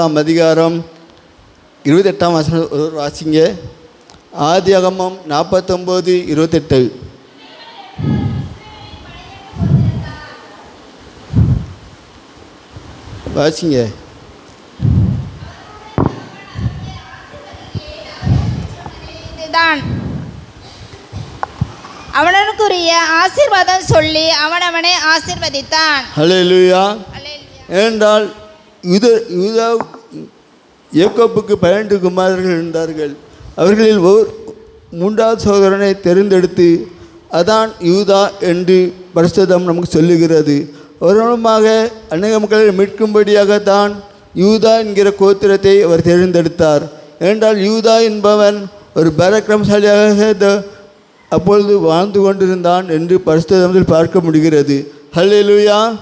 ஆறாம் அதிகாரம் இருபத்தெட்டாம் வசனம் ஒரு வாசிங்க. ஆதி அகமம் நாற்பத்தொம்போது இருபத்தெட்டு. வாசிங்க. இதுதான். அவனுக்குரிய ஆசீர்வாதம் சொல்லி அவன் அவனை ஆசீர்வதித்தான். ஏனென்றால் யுத யூதா ஏக்கோப்புக்கு பன்னெண்டு குமாரர்கள் இருந்தார்கள். அவர்களில் ஓர் மூன்றாவது சகோதரனை தெரிந்தெடுத்து அதான் யூதா என்று பரிசுதம் நமக்கு சொல்லுகிறது. ஒரு மூலமாக அநேக மக்களை மீட்கும்படியாக தான் யூதா என்கிற கோத்திரத்தை அவர் தேர்ந்தெடுத்தார். ஏனென்றால் யூதா என்பவன் ஒரு பரக்கிரமசாலியாக த- அப்பொழுது வாழ்ந்து கொண்டிருந்தான் என்று பரிசுத்தத்தில் பார்க்க முடிகிறது. ஹல்லேலூயா!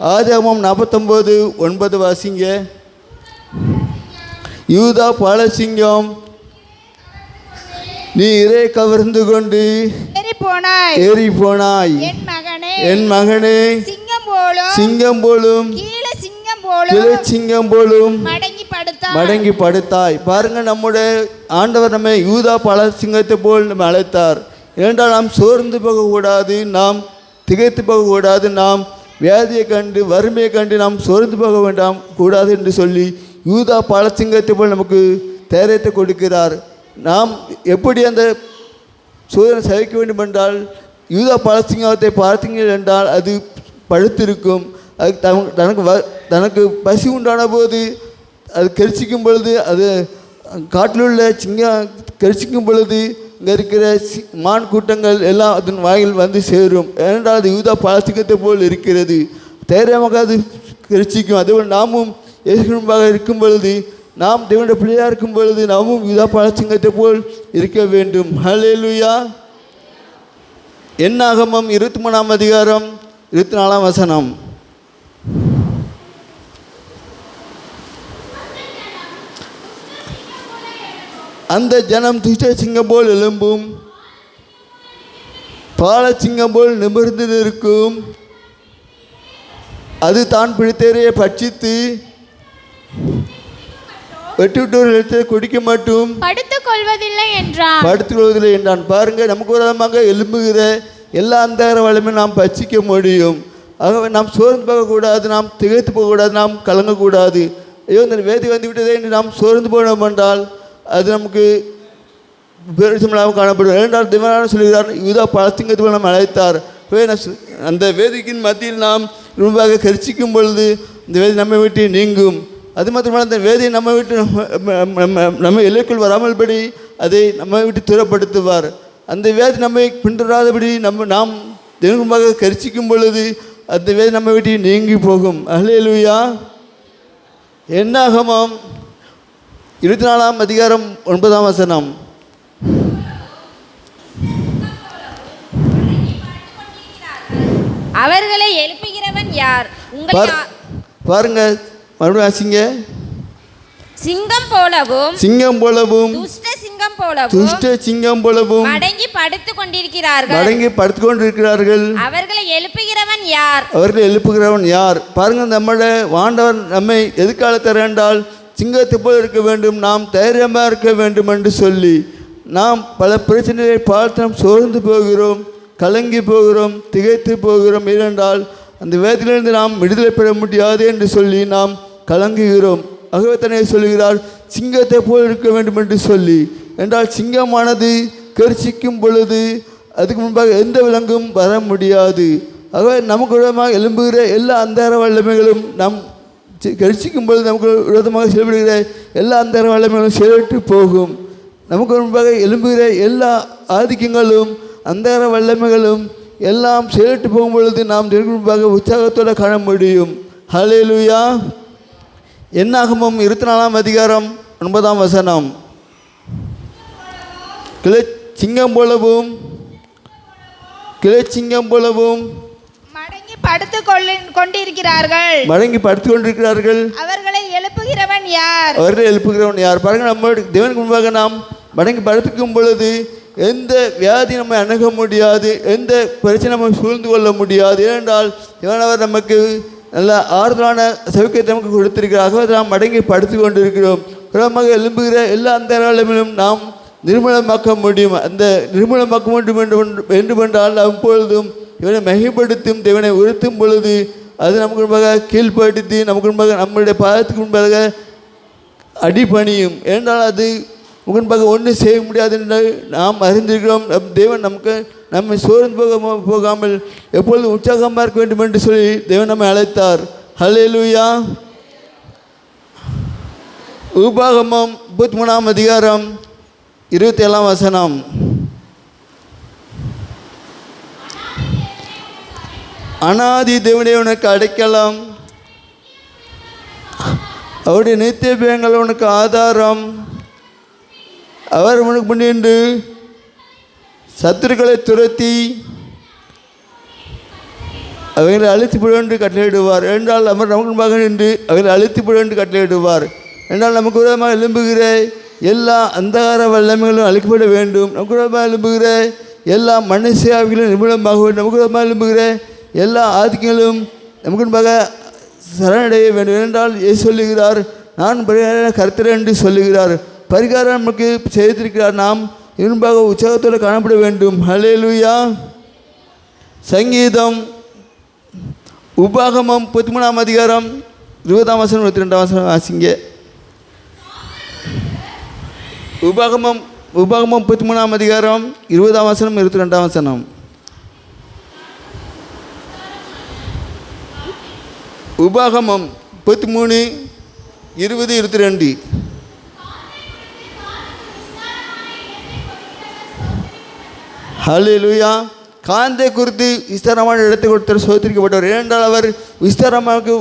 ஆதியாகமம் நாற்பத்தொம்போது ஒன்பது வாசிங்க. யூதா பாலசிங்கம் நீ இறை கவர்ந்து கொண்டு போனாய் ஏறி போனாய் என் மகனே. சிங்கம் போலும் சிங்கம் போலும் கீழே சிங்கம் மடங்கி படுத்தாய். பாருங்க நம்முடைய ஆண்டவர் நம்மை யூதா பல சிங்கத்தை போல் நம்ம அழைத்தார். ஏனென்றால் நாம் சோர்ந்து போகக்கூடாது நாம் திகைத்து போகக்கூடாது நாம் வியாதியை கண்டு வறுமையை கண்டு நாம் சோர்ந்து போக வேண்டாம் கூடாது என்று சொல்லி யூதா பழசிங்கத்தை போல் நமக்கு தைரியத்தை கொடுக்கிறார். நாம் எப்படி அந்த சூரியனை சகிக்க வேண்டும் என்றால் யூதா பாலசிங்கத்தை பார்த்தீங்கள் என்றால் அது பழுத்திருக்கும். அது தனக்கு தனக்கு வ தனக்கு பசி உண்டான போது அது கரிசிக்கும் பொழுது அது காட்டிலுள்ள சிங்கம் கரிசிக்கும் பொழுது இங்கே இருக்கிற மான் கூட்டங்கள் எல்லாம் அதன் வாயில் வந்து சேரும். ஏனென்றால் அது யூதா பாலசிங்கத்தை போல் இருக்கிறது. தைரியமாக அது கரிசிக்கும். அதேபோல் நாமும் இயேசு இருக்கும் பொழுது நாம் தேவனுடைய பிள்ளையாக இருக்கும் பொழுது நாமும் யூதா பாலசிங்கத்தை போல் இருக்க வேண்டும். ஹலேலுயா என்னாகமம் இருபத்தி மூணாம் அதிகாரம் இருபத்தி நாலாம் வசனம். அந்த ஜனம் துஷ்ட சிங்கம் போல் எழும்பும். பாலசிங்கம் போல் நிமிர்ந்து நிற்கும். அது தான் பிடித்தேரையை பட்சித்து. வெட்டுவிட்டவர்களிடத்தை குடிக்க மாட்டும். படுத்துக் கொள்வதில்லை என்றான். படுத்துக் கொள்வதில்லை என்றான். பாருங்க நமக்கு விரோதமாக எழும்புகிற எல்லா அந்தகார வளமையும் நாம் பச்சிக்க முடியும். ஆகவே நாம் சோர்ந்து போகக்கூடாது நாம் திகைத்து போகக்கூடாது நாம் கலங்கக்கூடாது. ஐயோ இந்த வேதி வந்து விட்டதே என்று நாம் சோர்ந்து போனோம் என்றால் அது நமக்கு பெருசமில்லாமல் காணப்படும் இரண்டாவது திவனான சொல்கிறார் யூதா பழத்திங்கத்தில் நாம் அழைத்தார். அந்த வேதிக்கின் மத்தியில் நாம் முன்பாக கரிசிக்கும் பொழுது இந்த வேதி நம்மை விட்டு நீங்கும். அது மாத்திரமல்ல அந்த வேதியை நம்ம விட்டு நம்ம- எல்லைக்குள் வராமல் படி எல்லைக்குள் வராமல்படி அதை நம்ம விட்டு துரப்படுத்துவார். அந்த வேதி நம்மை பின்தொடராதபடி நம்ம நாம் தினமாக கரிசிக்கும் பொழுது அந்த வேதி நம்ம விட்டு நீங்கி போகும். அஹ்லேலுயா என்னாகமாம்? இருபத்தி நாலாம் அதிகாரம் ஒன்பதாம் வசனம். அவர்களை எழுப்புகிறவன் யார்? பாருங்க மறுபடியும் வாசிங்க. சிங்கம் போலவும் சிங்கம் போலவும் துஷ்ட சிங்கம் போலவும் துஷ்ட சிங்கம் போலவும் மடங்கி படுத்துக் கொண்டிருக்கிறார்கள் மடங்கி படுத்து கொண்டிருக்கிறார்கள் அவர்களை எழுப்புகிறவன் யார்? அவர்கள் எழுப்புகிறவன் யார்? பாருங்க நம்மளோட வாண்டவர் நம்மை எதிர்காலத்தர் என்றால் சிங்கத்தை போல் இருக்க வேண்டும் நாம் தைரியமாக இருக்க வேண்டும் என்று சொல்லி நாம் பல பிரச்சனைகளை பார்த்து நாம் சோர்ந்து போகிறோம் கலங்கி போகிறோம் திகைத்து போகிறோம். ஏனென்றால் அந்த வேதத்திலிருந்து நாம் விடுதலை பெற முடியாது என்று சொல்லி நாம் கலங்குகிறோம். ஆகவே சொல்கிறார் சிங்கத்தை போல் இருக்க வேண்டும் என்று சொல்லி. என்றால் சிங்கமானது கரிசிக்கும் பொழுது அதுக்கு முன்பாக எந்த விலங்கும் வர முடியாது. ஆகவே நமக்கு விரோதமாக எழும்புகிற எல்லா அந்தார வல்லமைகளும் நம் சி- பொழுது நமக்கு விரோதமாக செயல்படுகிற எல்லா அந்த வல்லமைகளும் செயலிட்டு போகும். நமக்கு முன்பாக எழும்புகிற எல்லா ஆதிக்கங்களும் அந்தகார வல்லமைகளும் எல்லாம் செயலிட்டு போகும் பொழுது நாம் முன்பாக உற்சாகத்தோடு காண முடியும். ஹalleluya என்னாகமும் இருபத்தி நாலாம் அதிகாரம் ஒன்பதாம் வசனம். கிளை சிங்கம் போலவும் கிளை சிங்கம் போலவும் கொள்ளி- கொண்டிருக்கிறார்கள். மடங்கி படுத்து கொண்டிருக்கிறார்கள் அவர்களை எழுப்புகிறவன் யார்? அவர்களை எழுப்புகிறவன் யார்? பாருங்கள் நம்ம தேவனுக்கு முன்பாக நாம் மடங்கி படுத்துக்கும் பொழுது எந்த வியாதி நம்மை அணுக முடியாது எந்த பிரச்சனை நம்ம சூழ்ந்து கொள்ள முடியாது. ஏனென்றால் இவனவர் நமக்கு நல்ல ஆறுதலான சவுக்கியத்தை நமக்கு கொடுத்திருக்கிறார். ஆகவே நாம் மடங்கி படுத்து கொண்டிருக்கிறோம். குணமாக எழும்புகிற எல்லா அந்தராளமிலும் நாம் நிர்மலமாக்க முடியும். அந்த நிர்மலமாக்க வேண்டும் என்று வேண்டுமென்றால் அப்பொழுதும் இவனை மகிப்படுத்தும் தேவனை உறுத்தும் பொழுது அது நமக்கு முன்பாக கீழ்ப்படுத்தி நமக்கு முன்பாக நம்மளுடைய பாதத்துக்கு முன்பாக அடிபணியும். ஏனென்றால் அது முன்பாக ஒன்றும் செய்ய முடியாது என்று நாம் அறிந்திருக்கிறோம். நம் தேவன் நமக்கு நம்மை சோர்ந்து போக போகாமல் எப்பொழுதும் உற்சாகமாக இருக்க வேண்டும் என்று சொல்லி தேவன் நம்மை அழைத்தார். ஹல்லேலூயா உபாகமம் முப்பத்தி மூணாம் அதிகாரம் இருபத்தி ஏழாம் வசனம். அனாதி தேவனே உனக்கு அடைக்கலாம். அவருடைய நித்திய பயங்கள் உனக்கு ஆதாரம். அவர் உனக்கு முன்னின்று சத்துருக்களை துரத்தி அவர்களை அழுத்தி விட என்று கட்டளையிடுவார். என்றால் அவர் நமக்கு முன்பாக நின்று அவர்களை அழுத்தி விட என்று கட்டளையிடுவார். என்றால் நமக்கு விரோதமாக எழும்புகிற எல்லா அந்தகார வல்லமைகளும் அழிக்கப்பட வேண்டும். நமக்கு விரோதமாக எழும்புகிற எல்லா மனுஷியாவிகளும் நிபுணமாக வேண்டும் நமக்கு விரோதமாக எழும்புகிற எல்லா ஆதிக்கங்களும் நமக்கு முன்பாக சரணடைய வேண்டும். என்றால் ஏ சொல்லுகிறார் நான் பரிகார கருத்தர் என்று சொல்லுகிறார். பரிகாரம் நமக்கு செய்திருக்கிறார் நாம். இன்பாக உற்சாகத்தோடு காணப்பட வேண்டும். ஹலேலுயா சங்கீதம் உபாகமம் முப்பத்தி மூணாம் அதிகாரம் இருபதாம் வசனம் இருபத்தி ரெண்டாம் வசனம் வாசிங்க. உபாகமம் உபாகமம் முப்பத்தி மூணாம் அதிகாரம் இருபதாம் வசனம் இருபத்தி ரெண்டாம் வசனம். உபாகமம் முப்பத்தி மூணு இருபது இருபத்தி ரெண்டு ஹalleluya. காந்தை குறித்து விஸ்தாரமான இடத்தை கொடுத்தவர் சோதரிக்கப்பட்டவர் ஏனென்றால் அவர் விஸ்தாரமாக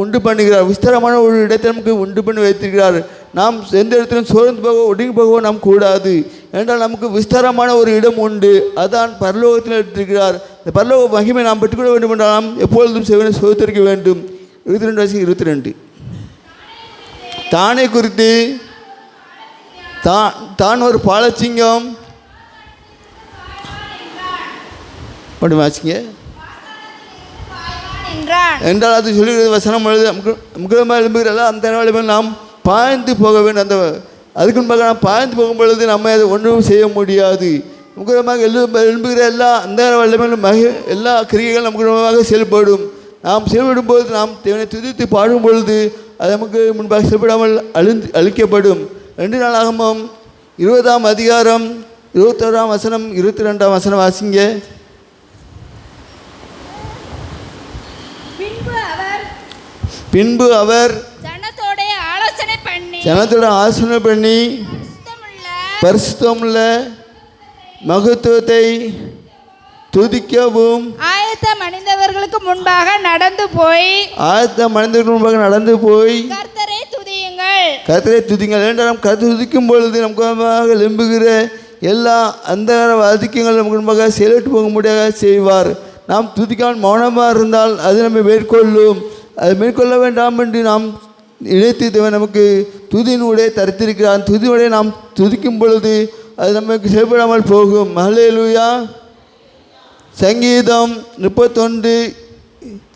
உண்டு பண்ணுகிறார். விஸ்தாரமான ஒரு இடத்தை நமக்கு உண்டு பண்ணி வைத்திருக்கிறார். நாம் எந்த இடத்திலும் சோர்ந்து போக ஒடுங்கி போகவோ நாம் கூடாது. என்றால் நமக்கு விஸ்தாரமான ஒரு இடம் உண்டு. அதான் பரலோகத்தில் எடுத்திருக்கிறார். இந்த பரலோக மகிமை நாம் பெற்றுக்கொள்ள வேண்டும் என்றால் நாம் எப்பொழுதும் செய்வதை சோதித்திருக்க வேண்டும். இருபத்தி ரெண்டு வயசு இருபத்தி ரெண்டு. தானே குறித்து தான் தான் ஒரு பாலச்சிங்கம். மட்டும் வாசிங்க. என்றான். என்றால் அது சொல்லுகிறது வசனம் எழுது முக்கியமாக எழும்புகிறல்ல அந்த நிலைமையில் நாம் பாய்ந்து போக வேண்டும். அந்த அதுக்கு முன்பாக நாம் பாய்ந்து போகும் பொழுது நம்ம அதை ஒன்றும் செய்ய முடியாது. முக்கியமாக எழு எழும்புகிற எல்லா அந்த வல்லமையிலும் மகி எல்லா கிரிகைகளும் நமக்கு செயல்படும். நாம் செயல்படும் பொழுது நாம் தேவனை துதித்து பாடும் பொழுது அது நமக்கு முன்பாக செயல்படாமல் அழிந்து அழிக்கப்படும். ரெண்டு நாளாகமும் இருபதாம் அதிகாரம் இருபத்தோராம் வசனம் இருபத்தி ரெண்டாம் வசனம் வாசிங்க. பின்பு அவர் ஜனத்தோட ஆலோசனை பண்ணி ஜனத்தோட ஆசனை பண்ணி சுத்தமுள்ள பரிசுத்தமுள்ள மகத்துவத்தை துதிக்கவும் அணிந்தவர்களுக்கு முன்பாக நடந்து போய் ஆயத்த மனிதர்கள் முன்பாக நடந்து போய் கர்த்தரை துதியுங்கள். கர்த்தரை துதிங்கள் ஏனென்றால் கருத்து துதிக்கும் பொழுது நமக்கு எழும்புகிற எல்லா அந்த அதிக்கங்கள் நமக்கு முன்பாக செயலிட்டு போக முடியாத செய்வார். நாம் துதிக்காமல் மௌனமாக இருந்தால் அது நம்மை மேற்கொள்ளும். அது மேற்கொள்ள வேண்டாம் என்று நாம் இணைத்து தேவன் நமக்கு துதியினுடைய தரித்திருக்கிறான் துதியுடைய நாம் துதிக்கும் பொழுது அது நமக்கு செயல்படாமல் போகும். ஹல்லேலூயா சங்கீதம் முப்பத்தொன்று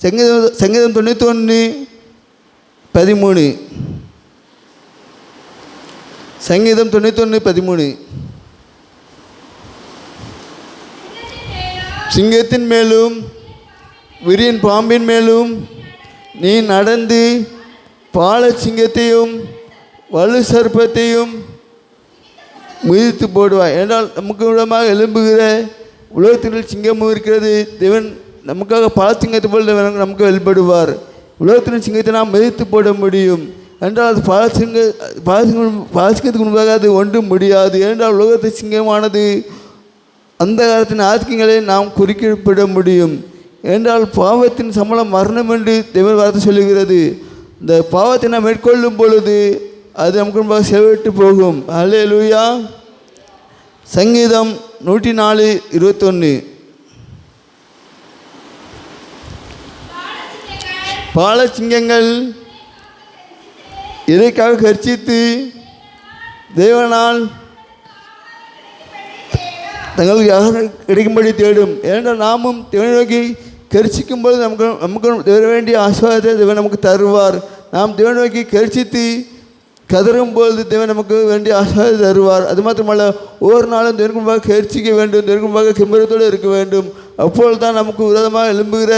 சங்கீதம் சங்கீதம் தொண்ணூத்தொன்று பதிமூணு. சங்கீதம் தொண்ணூத்தொன்று பதிமூணு. சிங்கத்தின் மேலும் விரியன் பாம்பின் மேலும் நீ நடந்து பால சிங்கத்தையும் வலு சர்ப்பத்தையும் மிதித்து போடுவாய். என்றால் நமக்கு விடமாக எழும்புகிற உலகத்தில் சிங்கமும் இருக்கிறது. தேவன் நமக்காக பல சிங்கத்தை போல் நமக்கு வெளிப்படுவார் உலகத்தின் சிங்கத்தை நாம் மிதித்து போட முடியும். என்றால் அது பல சிங்க பல சிங்கம் பல சிங்கத்துக்கு முன்பாக அது ஒன்றும் முடியாது. ஏனென்றால் உலகத்து சிங்கமானது அந்த காலத்தின் ஆதிக்கங்களை நாம் குறிக்கப்பட முடியும். என்றால் பாவத்தின் சம்பளம் மரணம் என்று தேவன் வார்த்தை சொல்லுகிறது. இந்த பாவத்தை நாம் மேற்கொள்ளும் பொழுது அது நமக்கு முன்பாக செவிட்டு போகும். அல்லே லூயா சங்கீதம் நூற்றி நாலு இருபத்தொன்று பாலசிங்கங்கள் இதற்காக கர்ச்சித்து தேவனால் தங்களுக்கு யாரும் கிடைக்கும்படி தேடும்? ஏனென்றால் நாமும் தேவனை நோக்கி கெரிச்சிக்கும்போது நமக்கு நமக்கு தர வேண்டிய ஆசீர்வாதத்தை தேவன் நமக்கு தருவார். நாம் தேவனை நோக்கி கரிசித்து கதறும் பொழுது தேவன் நமக்கு வேண்டிய ஆசீர்வாதத்தை தருவார். அது மாத்திரமல்ல ஒவ்வொரு நாளும் தெருக்கும்பாக கெர்ச்சிக்க வேண்டும் தெருக்கும்பாக கிம்பரத்தோடு இருக்க வேண்டும். அப்பொழுது தான் நமக்கு விரோதமாக எழும்புகிற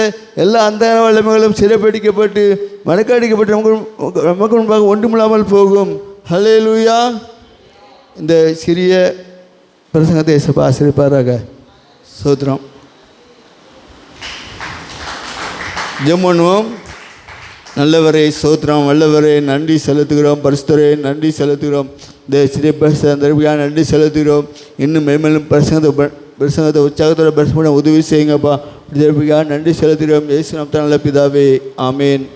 எல்லா அந்த வல்லமைகளும் சிறைப்பிடிக்கப்பட்டு மடக்கடிக்கப்பட்டு நமக்கு நமக்கு முன்பாக ஒன்றுமில்லாமல் போகும். ஹலே லூயா இந்த சிறிய பிரசங்கத்தை இயேசப்பா ஆசிரியப்பாராக சோத்திரம். ஜெபம் பண்ணுவோம். நல்லவரே சோத்திரம் வல்லவரே நன்றி செலுத்துகிறோம் பரிசுத்தரே நன்றி செலுத்துகிறோம். இந்த சிறிய பிரசங்க நன்றி செலுத்துகிறோம். இன்னும் மேலும் பிரசங்கத்தை ப- பிரசங்கத்தை உற்சாகத்தோட பிரசங்க உதவி செய்யுங்கப்பா. நன்றி செலுத்துகிறோம். ஏசு நல்ல பிதாவே. ஆமேன்.